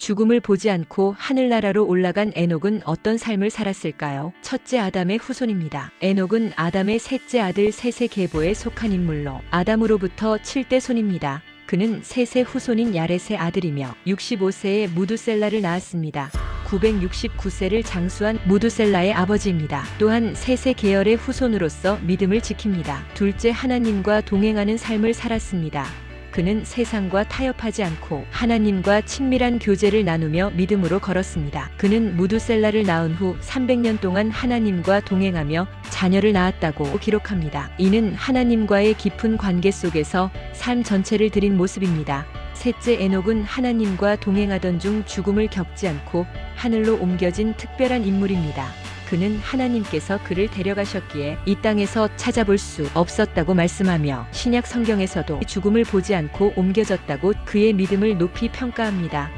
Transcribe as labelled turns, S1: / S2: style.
S1: 죽음을 보지 않고 하늘나라로 올라간 에녹은 어떤 삶을 살았을까요? 첫째 아담의 후손입니다. 에녹은 아담의 셋째 아들 셋의 계보에 속한 인물로 아담으로부터 7대 손입니다. 그는 셋의 후손인 야렛의 아들이며 65세에 무두셀라를 낳았습니다. 969세를 장수한 무두셀라의 아버지입니다. 또한 셋의 계열의 후손으로서 믿음을 지킵니다. 둘째 하나님과 동행하는 삶을 살았습니다. 그는 세상과 타협하지 않고 하나님과 친밀한 교제를 나누며 믿음으로 걸었습니다. 그는 무두셀라를 낳은 후 300년 동안 하나님과 동행하며 자녀를 낳았다고 기록합니다. 이는 하나님과의 깊은 관계 속에서 삶 전체를 드린 모습입니다. 셋째 에녹은 하나님과 동행하던 중 죽음을 겪지 않고 하늘로 옮겨진 특별한 인물입니다. 그는 하나님께서 그를 데려가셨기에 이 땅에서 찾아볼 수 없었다고 말씀하며 신약 성경에서도 죽음을 보지 않고 옮겨졌다고 그의 믿음을 높이 평가합니다.